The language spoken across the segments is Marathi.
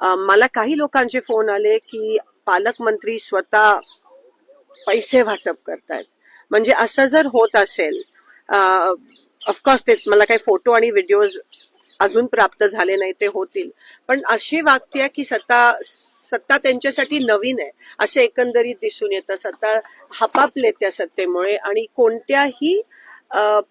मला काही लोकांचे फोन आले की पालकमंत्री स्वतः पैसे वाटप करतायत. म्हणजे असं जर होत असेल ऑफकोर्स ते मला काही फोटो आणि व्हिडिओज अजून प्राप्त झाले नाही ते होतील. पण अशी वागते की सत्ता सत्ता त्यांच्यासाठी नवीन आहे. असे एकंदरीत दिसून येतं. सत्ता हपापले त्या सत्तेमुळे आणि कोणत्याही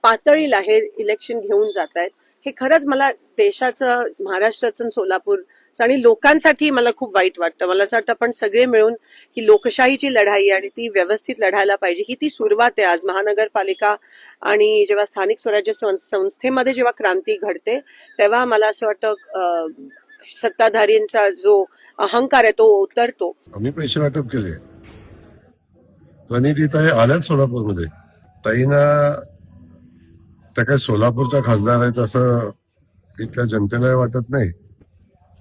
पातळीला हे इलेक्शन घेऊन जात आहेत हे खरंच मला देशाचं महाराष्ट्राचं सोलापूर आणि लोकांसाठी मला खूप वाईट वाटतं. मला असं वाटतं आपण सगळे मिळून ही लोकशाहीची लढाई आणि ती व्यवस्थित लढायला पाहिजे. ही ती सुरुवात आहे आज महानगरपालिका आणि जेव्हा स्थानिक स्वराज्य संस्थेमध्ये जेव्हा क्रांती घडते तेव्हा मला असं वाटतं सत्ताधारींचा जो अहंकार आहे तो उतरतो. आम्ही पैसे वाटप केले. ताई आल्याच सोलापूरमध्ये. ताईना त्या काही सोलापूरचा खासदार आहेत असं इथल्या जनतेला वाटत नाही.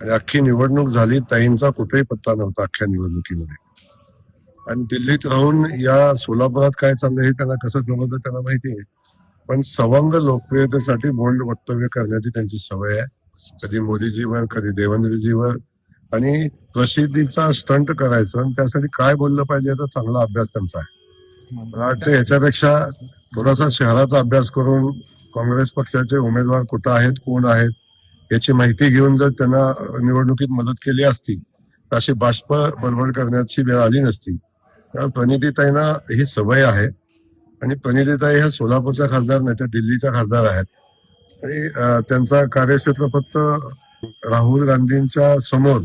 आणि अख्खी निवडणूक झाली ताईंचा कुठेही पत्ता नव्हता अख्ख्या निवडणुकीमध्ये. आणि दिल्लीत राहून या सोलापुरात काय चाललंय हे त्यांना कसं समजलं त्यांना माहिती आहे. पण सवंग लोकप्रियतेसाठी बोल्ड वक्तव्य करण्याची त्यांची सवय आहे. कधी मोदीजीवर कधी देवेंद्रजीवर. आणि प्रसिद्धीचा स्टंट करायचं आणि त्यासाठी काय बोललं पाहिजे याचा चांगला अभ्यास त्यांचा आहे. मला वाटतं याच्यापेक्षा थोडासा शहराचा अभ्यास करून काँग्रेस पक्षाचे उमेदवार कुठं आहेत कोण आहेत याची माहिती घेऊन जर त्यांना निवडणुकीत मदत केली असती तर अशी बाष्प बडबड करण्याची वेळ आली नसती. कारण प्रणितीताईंना ही सवय आहे. आणि प्रणितीताई ह्या सोलापूरच्या खासदार नाही त्या दिल्लीच्या खासदार आहेत. आणि त्यांचा कार्यक्षेत्र फक्त राहुल गांधींच्या समोर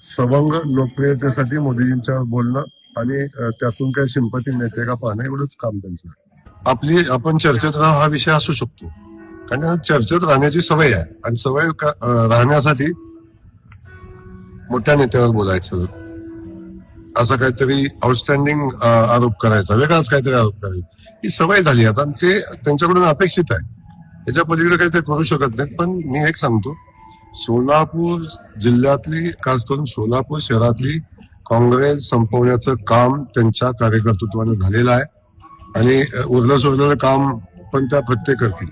सवंग लोकप्रियतेसाठी मोदीजींच्या बोलणं आणि त्यातून काही सिंपती मिळते का पाहणं एवढंच काम त्यांचं आपली आपण चर्चेत हा विषय असू शकतो. कारण चर्चेत राहण्याची सवय आहे. आणि सवय राहण्यासाठी मोठ्या नेत्यावर बोलायचं. असं काहीतरी आउटस्टँडिंग आरोप करायचा. वेगळाच काहीतरी आरोप करायचा. ही सवय झाली. आता आणि ते त्यांच्याकडून अपेक्षित आहे. याच्या पलीकडे काही ते करू शकत नाहीत. पण मी एक सांगतो. सोलापूर जिल्ह्यातली खास करून सोलापूर शहरातली काँग्रेस संपवण्याचं काम त्यांच्या कार्यकर्तृत्वाने झालेलं आहे. आणि उरलं सोडलेलं काम पण त्या प्रत्येक करतील.